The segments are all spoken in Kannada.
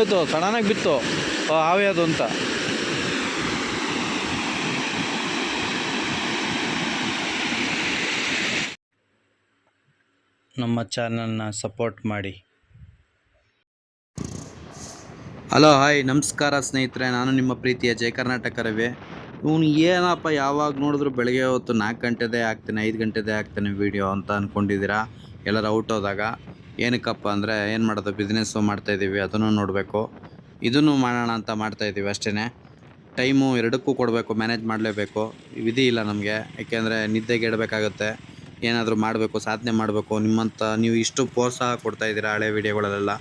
ಹೋಯ್ತು ಸಡನ್ನಾಗಿ ಬಿತ್ತು. ಹಾವೇ ಅದು ಅಂತ. ನಮ್ಮ ಚಾನಲ್ನ ಸಪೋರ್ಟ್ ಮಾಡಿ. ಹಲೋ, ಹಾಯ್, ನಮಸ್ಕಾರ ಸ್ನೇಹಿತರೆ. ನಾನು ನಿಮ್ಮ ಪ್ರೀತಿಯ ಜಯ ಕರ್ನಾಟಕ ರವಿ. ಇವನು ಏನಪ್ಪ ಯಾವಾಗ ನೋಡಿದ್ರು ಬೆಳಗ್ಗೆ ಹೊತ್ತು ನಾಲ್ಕು ಗಂಟೆದೇ ಹಾಕ್ತಾನೆ ಐದು ಗಂಟೆದೇ ಹಾಕ್ತಾನೆ ವೀಡಿಯೋ ಅಂತ ಅಂದ್ಕೊಂಡಿದ್ದೀರಾ ಎಲ್ಲರೂ ಔಟ್ ಹೋದಾಗ. ಏನಕ್ಕಪ್ಪ ಅಂದರೆ ಏನು ಮಾಡೋದು? ಬಿಸ್ನೆಸ್ಸು ಮಾಡ್ತಾಯಿದ್ದೀವಿ ಅದನ್ನು ನೋಡಬೇಕು. ಇದನ್ನು ಮಾಡೋಣ ಅಂತ ಮಾಡ್ತಾಯಿದ್ದೀವಿ ಅಷ್ಟೇ ಟೈಮು ಎರಡಕ್ಕೂ ಕೊಡಬೇಕು ಮ್ಯಾನೇಜ್ ಮಾಡಲೇಬೇಕು. ವಿಧಿ ಇಲ್ಲ ನಮಗೆ. ಯಾಕೆಂದರೆ ನಿದ್ದೆಗೆ ಇಡಬೇಕಾಗುತ್ತೆ ಏನಾದರೂ ಮಾಡಬೇಕು, ಸಾಧನೆ ಮಾಡಬೇಕು. ನಿಮ್ಮಂಥ ನೀವು ಇಷ್ಟು ಪ್ರೋತ್ಸಾಹ ಕೊಡ್ತಾ ಇದ್ದೀರಾ ಹಳೆ ವೀಡಿಯೋಗಳಲ್ಲೆಲ್ಲ.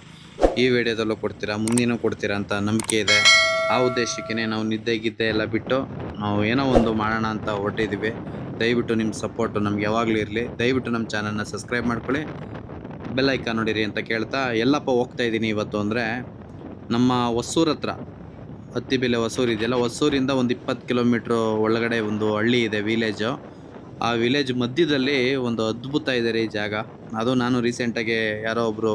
ಈ ವಿಡಿಯೋದಲ್ಲೂ ಕೊಡ್ತೀರಾ, ಮುಂದಿನೂ ಕೊಡ್ತೀರಾ ಅಂತ ನಂಬಿಕೆ ಇದೆ. ಆ ಉದ್ದೇಶಕ್ಕೇ ನಾವು ನಿದ್ದೆ ಗಿದ್ದೆ ಎಲ್ಲ ಬಿಟ್ಟು ನಾವು ಏನೋ ಒಂದು ಮಾಡೋಣ ಅಂತ ಹೊರಟಿದ್ದೀವಿ ದಯವಿಟ್ಟು ನಿಮ್ಮ ಸಪೋರ್ಟು ನಮ್ಗೆ ಯಾವಾಗಲೂ ಇರಲಿ. ದಯವಿಟ್ಟು ನಮ್ಮ ಚಾನಲ್ನ ಸಬ್ಸ್ಕ್ರೈಬ್ ಮಾಡ್ಕೊಳ್ಳಿ. ಬೆಲ್ ಐಕಾನ್ ನೋಡಿರಿ ಅಂತ ಕೇಳ್ತಾ, ಎಲ್ಲಪ್ಪ ಹೋಗ್ತಾ ಇದ್ದೀನಿ ಇವತ್ತು ಅಂದರೆ ನಮ್ಮ ಹೊಸೂರ್ ಹತ್ರ. ಹತ್ತಿಬೆಲೆ ಹೊಸೂರು ಇದೆಯಲ್ಲ, ಹೊಸೂರಿಂದ ಒಂದು ಇಪ್ಪತ್ತು ಕಿಲೋಮೀಟ್ರ್ ಒಳಗಡೆ ಒಂದು ಹಳ್ಳಿ ಇದೆ ವಿಲೇಜು ಆ ವಿಲೇಜ್ ಮಧ್ಯದಲ್ಲಿ ಒಂದು ಅದ್ಭುತ ಇದೆ ರೀ ಜಾಗ. ಅದು ನಾನು ರೀಸೆಂಟಾಗಿ ಯಾರೋ ಒಬ್ಬರು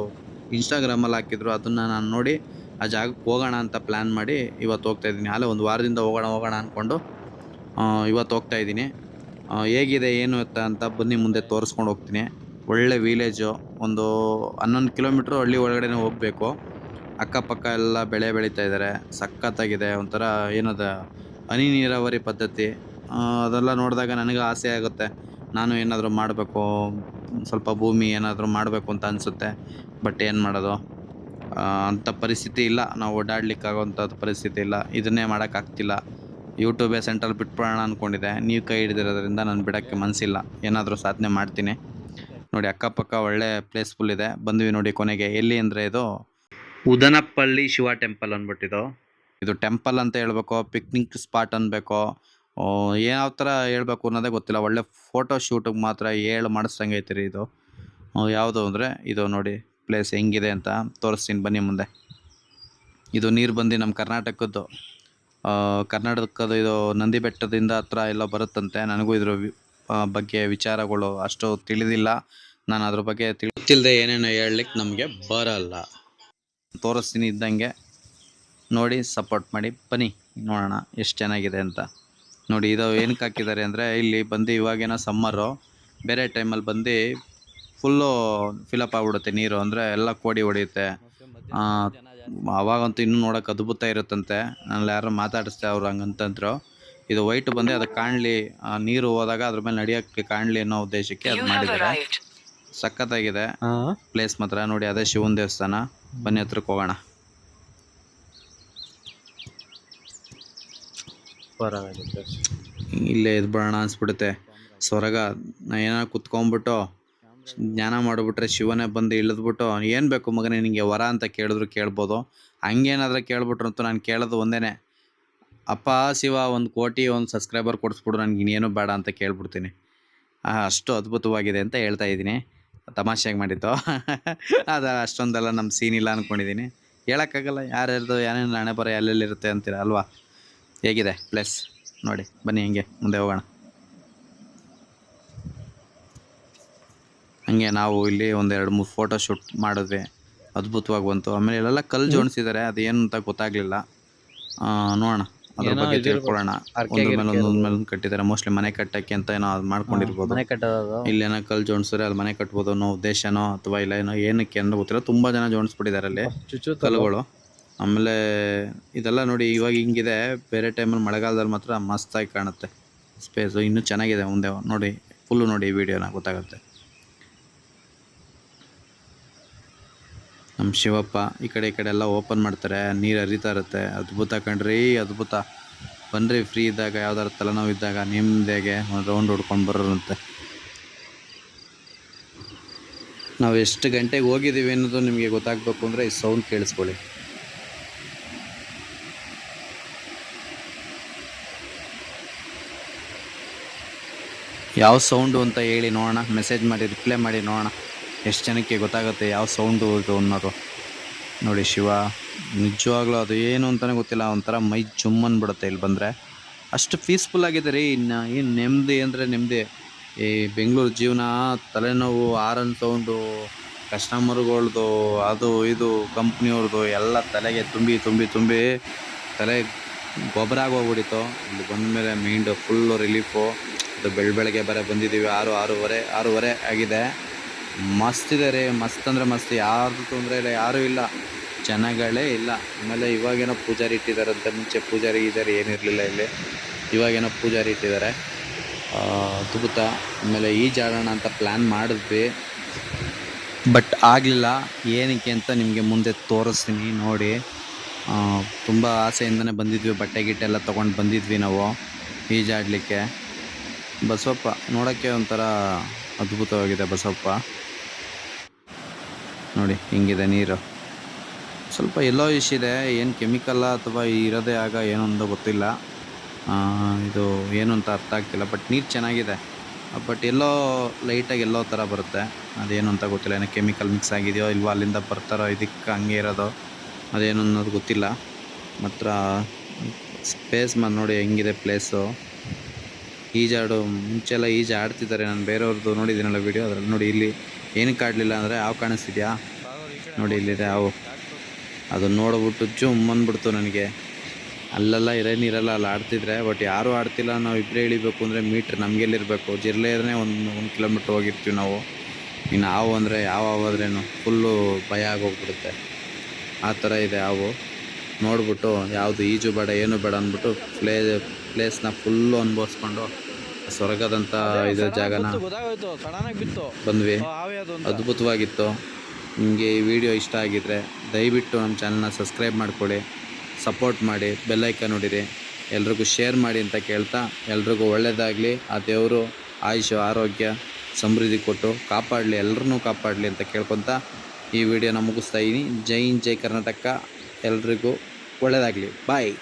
ಇನ್ಸ್ಟಾಗ್ರಾಮಲ್ಲಿ ಹಾಕಿದ್ರು, ಅದನ್ನು ನಾನು ನೋಡಿ ಆ ಜಾಗಕ್ಕೆ ಹೋಗೋಣ ಅಂತ ಪ್ಲ್ಯಾನ್ ಮಾಡಿ ಇವತ್ತು ಹೋಗ್ತಾ ಇದ್ದೀನಿ ಅಲ್ಲೇ, ಒಂದು ವಾರದಿಂದ ಹೋಗೋಣ ಹೋಗೋಣ ಅಂದ್ಕೊಂಡು ಇವತ್ತು ಹೋಗ್ತಾ ಇದ್ದೀನಿ ಹೇಗಿದೆ, ಏನು ಅಂತ ಬನ್ನಿ ಮುಂದೆ ತೋರಿಸ್ಕೊಂಡು ಹೋಗ್ತೀನಿ. ಒಳ್ಳೆ ವಿಲೇಜು ಒಂದು ಹನ್ನೊಂದು ಕಿಲೋಮೀಟ್ರ್ ಹಳ್ಳಿ ಒಳಗಡೆ ಹೋಗಬೇಕು. ಅಕ್ಕಪಕ್ಕ ಎಲ್ಲ ಬೆಳೆ ಬೆಳೀತಾ ಇದ್ದಾರೆ ಸಖತ್ತಾಗಿದೆ, ಒಂಥರ ಏನದ, ಹನಿ ನೀರಾವರಿ ಪದ್ಧತಿ. ಅದೆಲ್ಲ ನೋಡಿದಾಗ ನನಗೆ ಆಸೆ ಆಗುತ್ತೆ. ನಾನು ಏನಾದರೂ ಮಾಡಬೇಕು, ಸ್ವಲ್ಪ ಭೂಮಿ ಏನಾದರೂ ಮಾಡಬೇಕು ಅಂತ ಅನಿಸುತ್ತೆ. ಬಟ್ ಏನು ಮಾಡೋದು? ಅಂಥ ಪರಿಸ್ಥಿತಿ ಇಲ್ಲ. ನಾವು ಓಡಾಡ್ಲಿಕ್ಕಾಗೋಂಥದ್ದು ಪರಿಸ್ಥಿತಿ ಇಲ್ಲ. ಇದನ್ನೇ ಮಾಡೋಕ್ಕಾಗ್ತಿಲ್ಲ ಯೂಟ್ಯೂಬೇ ಸೆಂಟ್ರಲ್ಲಿ ಬಿಟ್ಬಿಡೋಣ ಅಂದ್ಕೊಂಡಿದ್ದೆ ನೀವು ಕೈ ಹಿಡಿದಿರೋದ್ರಿಂದ ನಾನು ಬಿಡೋಕ್ಕೆ ಮನಸ್ಸಿಲ್ಲ ಏನಾದರೂ ಸಾಧನೆ ಮಾಡ್ತೀನಿ. ನೋಡಿ ಅಕ್ಕಪಕ್ಕ ಒಳ್ಳೆ ಪ್ಲೇಸ್ಫುಲ್ ಇದೆ. ಬಂದ್ವಿ ನೋಡಿ ಕೊನೆಗೆ. ಎಲ್ಲಿ ಅಂದರೆ ಇದು ಉದನಪ್ಪಳ್ಳಿ ಶಿವ ಟೆಂಪಲ್ ಅನ್ಬಿಟ್ಟಿದ್ದು ಇದು ಟೆಂಪಲ್ ಅಂತ ಹೇಳ್ಬೇಕು ಪಿಕ್ನಿಕ್ ಸ್ಪಾಟ್ ಅನ್ಬೇಕು. ಯಾವ ಥರ ಹೇಳ್ಬೇಕು ಅನ್ನೋದೇ ಗೊತ್ತಿಲ್ಲ. ಒಳ್ಳೆ ಫೋಟೋ ಶೂಟಿಗೆ ಮಾತ್ರ ಏಳು ಮಾಡಿಸ್ದಂಗೆ ಐತೆ ರೀ ಇದು. ಯಾವುದು ಅಂದರೆ ಇದು ನೋಡಿ ಪ್ಲೇಸ್ ಹೆಂಗಿದೆ ಅಂತ ತೋರಿಸ್ತೀನಿ ಬನ್ನಿ ಮುಂದೆ. ಇದು ನೀರು ಬಂದು ನಮ್ಮ ಕರ್ನಾಟಕದ್ದು. ಕರ್ನಾಟಕದ ಇದು ನಂದಿ ಬೆಟ್ಟದಿಂದ ಹತ್ರ ಎಲ್ಲ ಬರುತ್ತಂತೆ. ನನಗೂ ಇದ್ರ ಬಗ್ಗೆ ವಿಚಾರಗಳು ಅಷ್ಟು ತಿಳಿದಿಲ್ಲ. ನಾನು ಅದ್ರ ಬಗ್ಗೆ ತಿಳಿತಿಲ್ಲದೆ ಏನೇನು ಹೇಳಲಿಕ್ಕೆ ನಮಗೆ ಬರಲ್ಲ. ತೋರಿಸ್ತೀನಿ ಇದ್ದಂಗೆ. ನೋಡಿ ಸಪೋರ್ಟ್ ಮಾಡಿ, ಬನ್ನಿ, ನೋಡೋಣ ಎಷ್ಟು ಚೆನ್ನಾಗಿದೆ ಅಂತ. ನೋಡಿ, ಇದು ಏನಕ್ಕೆ ಹಾಕಿದ್ದಾರೆ ಅಂದರೆ, ಇಲ್ಲಿ ಬಂದು ಇವಾಗೇನೋ ಸಮ್ಮರು ಬೇರೆ ಟೈಮಲ್ಲಿ ಬಂದು ಫುಲ್ಲು ಫಿಲಪ್ ಆಗ್ಬಿಡುತ್ತೆ ನೀರು. ಅಂದರೆ ಎಲ್ಲ ಕೋಡಿ ಹೊಡೆಯುತ್ತೆ. ಅವಾಗಂತೂ ಇನ್ನೂ ನೋಡೋಕೆ ಅದ್ಭುತ ಇರುತ್ತಂತೆ. ನಾನು ಯಾರು ಮಾತಾಡಿಸ್ತೇವೆ ಅವ್ರು ಹಂಗಂತಂದ್ರು. ಇದು ವೈಟ್ ಬಂದೆ ಅದು ಕಾಣಲಿ ನೀರು ಹೋದಾಗ ಅದ್ರ ಮೇಲೆ ನಡೆಯೋಕ್ಕೆ ಕಾಣಲಿ ಅನ್ನೋ ಉದ್ದೇಶಕ್ಕೆ ಅದು ಮಾಡಿದ್ದಾರೆ. ಸಖತ್ತಾಗಿದೆ. ಪ್ಲೇಸ್ ಮಾತ್ರ. ನೋಡಿ ಅದೇ ಶಿವನ ದೇವಸ್ಥಾನ. ಬನ್ನಿ ಹತ್ರಕ್ಕೆ ಹೋಗೋಣ. ಇಲ್ಲೇ ಇದ್ಬಿಡೋಣ ಅನ್ಸ್ಬಿಡುತ್ತೆ. ಸ್ವರ್ಗ. ನಾ ಏನೋ ಕುತ್ಕೊಂಡ್ಬಿಟ್ಟು ಜ್ಞಾನ ಮಾಡಿಬಿಟ್ರೆ ಶಿವನೇ ಬಂದು ಇಳಿದ್ಬಿಟ್ಟು ಏನು ಬೇಕು ಮಗನೇ ನಿನಗೆ ವರ ಅಂತ ಕೇಳಿದ್ರು ಕೇಳ್ಬೋದು. ಹಂಗೇನಾದ್ರೆ ಕೇಳ್ಬಿಟ್ರಂತೂ ನಾನು ಕೇಳೋದು ಒಂದೇ ಅಪ್ಪ, ಶಿವ ಒಂದು ಕೋಟಿ, ಒಂದು ಸಬ್ಸ್ಕ್ರೈಬರ್ ಕೊಡಿಸ್ಬಿಡು, ನನಗೆ ಇನ್ನೇನು ಬೇಡ ಅಂತ ಕೇಳ್ಬಿಡ್ತೀನಿ. ಅಷ್ಟು ಅದ್ಭುತವಾಗಿದೆ ಅಂತ ಹೇಳ್ತಾ ಇದ್ದೀನಿ. ತಮಾಷೆಯಾಗಿ ಮಾಡಿದ್ದು. ಅದು ಅಷ್ಟೊಂದೆಲ್ಲ ನಮ್ಮ ಸೀನ್ ಇಲ್ಲ ಅಂದ್ಕೊಂಡಿದ್ದೀನಿ ಹೇಳೋಕ್ಕಾಗಲ್ಲ, ಯಾರ್ಯಾರ್ದು ಏನೇನು ನಾಣೆ ಬರ ಎಲ್ಲೆಲ್ಲಿರುತ್ತೆ ಅಂತೀರ ಅಲ್ವಾ? ಹೇಗಿದೆ ಪ್ಲೇಸ್ ನೋಡಿ, ಬನ್ನಿ ಹಿಂಗೆ, ಮುಂದೆ ಹೋಗೋಣ. ಹಂಗೆ ನಾವು ಇಲ್ಲಿ ಒಂದೆರಡು ಮೂರು ಫೋಟೋ ಶೂಟ್ ಮಾಡಿದ್ವಿ. ಅದ್ಭುತವಾಗಿ ಬಂತು. ಆಮೇಲೆ ಇಲ್ಲೆಲ್ಲ ಕಲ್ಲು ಜೋಡಿಸಿದ್ದಾರೆ. ಅದೇನು ಅಂತ ಗೊತ್ತಾಗಲಿಲ್ಲ. ನೋಡೋಣ. ಅದ್ರ ಬಗ್ಗೆ ತಿಳ್ಕೊಳ್ಳೋಣ. ಒಂದ್ರ ಮೇಲೆ ಒಂದೊಂದ್ ಮೇಲೆ ಒಂದ್ ಕಟ್ಟಿದ್ದಾರೆ. ಮೋಸ್ಟ್ಲಿ ಮನೆ ಕಟ್ಟಕ್ಕೆ ಅಂತ ಏನೋ ಅದು ಮಾಡ್ಕೊಂಡಿರ್ಬೋದು. ಮನೆ ಕಟ್ಟೋದು. ಇಲ್ಲೇನೋ ಕಲ್ ಜೋಡಿಸಿದ್ರೆ ಅಲ್ಲಿ ಮನೆ ಕಟ್ಬೋದು ಅನ್ನೋ ಉದ್ದೇಶನೋ ಅಥವಾ ಇಲ್ಲ ಏನೋ ಏನಕ್ಕೆ ಅನ್ನೋ ಗೊತ್ತಿಲ್ಲ. ತುಂಬಾ ಜನ ಜೋಡಿಸ್ಬಿಟ್ಟಿದ್ದಾರೆ ಅಲ್ಲಿ ಚುಚ್ಚು ಕಲ್ಲುಗಳು. ಆಮೇಲೆ ಇದೆಲ್ಲ ನೋಡಿ ಇವಾಗ ಹಿಂಗಿದೆ. ಬೇರೆ ಟೈಮಲ್ಲಿ ಮಳೆಗಾಲದಲ್ಲಿ ಮಾತ್ರ ಮಸ್ತಾಗಿ ಕಾಣುತ್ತೆ. ಸ್ಪೇಸು ಇನ್ನೂ ಚೆನ್ನಾಗಿದೆ ಮುಂದೆ. ನೋಡಿ ಫುಲ್ಲು ನೋಡಿ ಈ ವಿಡಿಯೋನ ಗೊತ್ತಾಗುತ್ತೆ. ನಮ್ಮ ಶಿವಪ್ಪ ಈ ಕಡೆ ಈ ಕಡೆ ಎಲ್ಲ ಓಪನ್ ಮಾಡ್ತಾರೆ, ನೀರು ಹರಿತಾ ಇರುತ್ತೆ, ಅದ್ಭುತ ಕಣ್ರಿ, ಅದ್ಭುತ. ಬನ್ರಿ ಫ್ರೀ ಇದ್ದಾಗ ಯಾವ್ದಾರು ತಲೆನೋವು ಇದ್ದಾಗ ನಿಮ್ದೇಗೆ ಒಂದು ರೌಂಡ್ ಹೊಡ್ಕೊಂಡು ಬರೋರಂತೆ. ನಾವು ಎಷ್ಟು ಗಂಟೆಗೆ ಹೋಗಿದ್ದೀವಿ ಅನ್ನೋದು ನಿಮಗೆ ಗೊತ್ತಾಗಬೇಕು ಅಂದರೆ ಈ ಸೌಂಡ್ ಕೇಳಿಸ್ಕೊಳ್ಳಿ. ಯಾವ ಸೌಂಡು ಅಂತ ಹೇಳಿ ನೋಡೋಣ ಮೆಸೇಜ್ ಮಾಡಿ ರಿಪ್ಲೈ ಮಾಡಿ ನೋಡೋಣ. ಎಷ್ಟು ಜನಕ್ಕೆ ಗೊತ್ತಾಗುತ್ತೆ ಯಾವ ಸೌಂಡು ಇದು ಅನ್ನೋದು. ನೋಡಿ ಶಿವ, ನಿಜವಾಗ್ಲೂ ಅದು ಏನು ಅಂತಲೇ ಗೊತ್ತಿಲ್ಲ, ಒಂಥರ ಮೈ ಜುಮ್ಮನ್ ಬಿಡುತ್ತೆ ಇಲ್ಲಿ ಬಂದರೆ. ಅಷ್ಟು ಪೀಸ್ಫುಲ್ ಆಗಿದೆ ರೀ, ಇನ್ನು ಏನು ನೆಮ್ಮದಿ ಅಂದರೆ ನೆಮ್ಮದಿ. ಈ ಬೆಂಗಳೂರು ಜೀವನ, ತಲೆನೋವು ಆರನ್ ಸೌಂಡು ಕಸ್ಟಮರ್ಗಳ್ದು, ಅದು ಇದು ಕಂಪ್ನಿಯವ್ರದ್ದು ಎಲ್ಲ ತಲೆಗೆ ತುಂಬಿ ತುಂಬಿ ತುಂಬಿ ತಲೆ ಗೊಬ್ಬರ ಆಗೋಗ್ಬಿಟ್ಟಿತ್ತು. ಇಲ್ಲಿ ಬಂದ ಮೇಲೆ ಮೈಂಡು ಫುಲ್ಲು ರಿಲೀಫು ಅದು ಬೆಳ ಬೆಳಗ್ಗೆ ಬರ ಬಂದಿದ್ದೀವಿ, ಆರು, ಆರೂವರೆ ಆರೂವರೆ ಆಗಿದೆ. ಮಸ್ತ್ ಇದೆ ಮಸ್ತ್ ಅಂದರೆ ಮಸ್ತ್. ಯಾರ್ದು ತೊಂದರೆ ಇಲ್ಲ, ಯಾರು ಇಲ್ಲ. ಜನಗಳೇ ಇಲ್ಲ. ಆಮೇಲೆ ಇವಾಗೇನೋ ಪೂಜಾರಿ ಇಟ್ಟಿದ್ದಾರಂತೆ ಮುಂಚೆ ಪೂಜಾರಿ ಗೀಜಾರಿ ಏನಿರಲಿಲ್ಲ ಇಲ್ಲಿ. ಇವಾಗೇನೋ ಪೂಜಾರಿ ಇಟ್ಟಿದ್ದಾರೆ. ಅದ್ಭುತ. ಆಮೇಲೆ ಈಜಾಡೋಣ ಅಂತ ಪ್ಲ್ಯಾನ್ ಮಾಡಿದ್ವಿ. ಬಟ್ ಆಗಲಿಲ್ಲ. ಏನಕ್ಕೆ ಅಂತ ನಿಮಗೆ ಮುಂದೆ ತೋರಿಸ್ತೀನಿ, ನೋಡಿ. ತುಂಬ ಆಸೆಯಿಂದನೇ ಬಂದಿದ್ವಿ, ಬಟ್ಟೆ ಗಿಟ್ಟೆ ಎಲ್ಲ ತೊಗೊಂಡು ಬಂದಿದ್ವಿ ನಾವು ಈಜಾಡಲಿಕ್ಕೆ ಬಸವಪ್ಪ, ನೋಡೋಕ್ಕೆ ಒಂಥರ ಅದ್ಭುತವಾಗಿದೆ ಬಸವಪ್ಪ. ನೋಡಿ, ಹಿಂಗಿದೆ ನೀರು. ಸ್ವಲ್ಪ ಎಲ್ಲೋ ಇಶ್ ಇದೆ, ಏನು ಕೆಮಿಕಲ್ಲ ಅಥವಾ ಇರೋದೇ ಆಗ ಏನೊಂದು ಗೊತ್ತಿಲ್ಲ. ಇದು ಏನು ಅಂತ ಅರ್ಥ ಆಗ್ತಿಲ್ಲ ಬಟ್ ನೀರು ಚೆನ್ನಾಗಿದೆ. ಬಟ್ ಎಲ್ಲೋ ಲೈಟಾಗಿ ಎಲ್ಲೋ ಥರ ಬರುತ್ತೆ. ಅದೇನು ಅಂತ ಗೊತ್ತಿಲ್ಲ, ಏನೋ ಕೆಮಿಕಲ್ ಮಿಕ್ಸ್ ಆಗಿದೆಯೋ ಇಲ್ವೋ ಅಲ್ಲಿಂದ ಬರ್ತಾರೋ, ಇದಕ್ಕೆ ಹಂಗೆ ಇರೋದು, ಅದೇನು ಅನ್ನೋದು ಗೊತ್ತಿಲ್ಲ. ಮಾತ್ರ ಸ್ಪೇಸ್ ಮಾಡಿ ನೋಡಿ ಹೆಂಗಿದೆ ಪ್ಲೇಸು ಈಜಾಡು ಮುಂಚೆಲ್ಲ ಈಜು ಆಡ್ತಿದ್ದಾರೆ ನಾನು ಬೇರೆಯವ್ರದ್ದು ನೋಡಿದ್ದೀನಲ್ಲ ವೀಡಿಯೋ ಅದರಲ್ಲಿ ನೋಡಿ ಇಲ್ಲಿ ಏನಕ್ಕೆ ಆಡಲಿಲ್ಲ ಅಂದರೆ ಯಾವ ಕಾಣಿಸ್ತಿದ್ಯಾ? ನೋಡಿ ಇಲ್ಲಿದೆ ಹಾವು ಅದನ್ನು ನೋಡ್ಬಿಟ್ಟು ಜುಮ್ ಅಂದ್ಬಿಡ್ತು ನನಗೆ. ಅಲ್ಲೆಲ್ಲ ಇರೇನಿರಲ್ಲ ಅಲ್ಲಿ ಆಡ್ತಿದ್ರೆ ಬಟ್ ಯಾರೂ ಆಡ್ತಿಲ್ಲ. ನಾವು ಇಬ್ಬರೇ ಇಳಿಬೇಕು ಅಂದರೆ ಮೀಟ್ರ್ ನಮಗೆಲ್ಲಿರಬೇಕು? ಜಿರ್ಲೆಯೇ ಒಂದು ಒಂದು ಕಿಲೋಮೀಟ್ರ್ ಹೋಗಿರ್ತೀವಿ ನಾವು. ಇನ್ನು ಹಾವು ಅಂದರೆ ಯಾವ ಹಾವು ಆದ್ರೇನು ಫುಲ್ಲು ಭಯ ಆಗೋಗ್ಬಿಡುತ್ತೆ. ಆ ಥರ ಇದೆ ಹಾವು. ನೋಡ್ಬಿಟ್ಟು ಯಾವುದು ಈಜು ಬೇಡ ಏನು ಬೇಡ ಅಂದ್ಬಿಟ್ಟು ಪ್ಲೇ ಪ್ಲೇಸ್ನ ಫುಲ್ಲು ಅನುಭವಿಸ್ಕೊಂಡು ಸ್ವರ್ಗದಂಥ ಇದು ಜಾಗನ ಬಂದ್ವಿ. ಅದ್ಭುತವಾಗಿತ್ತು. ನಿಮಗೆ ಈ ವಿಡಿಯೋ ಇಷ್ಟ ಆಗಿದ್ದರೆ ದಯವಿಟ್ಟು ನಮ್ಮ ಚಾನಲ್ನ ಸಬ್ಸ್ಕ್ರೈಬ್ ಮಾಡಿಕೊಳ್ಳಿ ಸಪೋರ್ಟ್ ಮಾಡಿ ಬೆಲ್ಲೈಕನ್ ನೋಡಿರಿ. ಎಲ್ರಿಗೂ ಶೇರ್ ಮಾಡಿ ಅಂತ ಕೇಳ್ತಾ ಎಲ್ರಿಗೂ ಒಳ್ಳೆಯದಾಗಲಿ ಆ ದೇವರು ಆಯುಷ ಆರೋಗ್ಯ, ಸಮೃದ್ಧಿ ಕೊಟ್ಟು ಕಾಪಾಡಲಿ ಎಲ್ಲರನ್ನೂ ಕಾಪಾಡಲಿ ಅಂತ ಕೇಳ್ಕೊತಾ ಈ ವಿಡಿಯೋನ ಮುಗಿಸ್ತಾ ಇದ್ದೀನಿ ಜೈ ಹಿಂದ್, ಜೈ ಕರ್ನಾಟಕ. ಎಲ್ರಿಗೂ ಒಳ್ಳೆಯದಾಗಲಿ ಬಾಯ್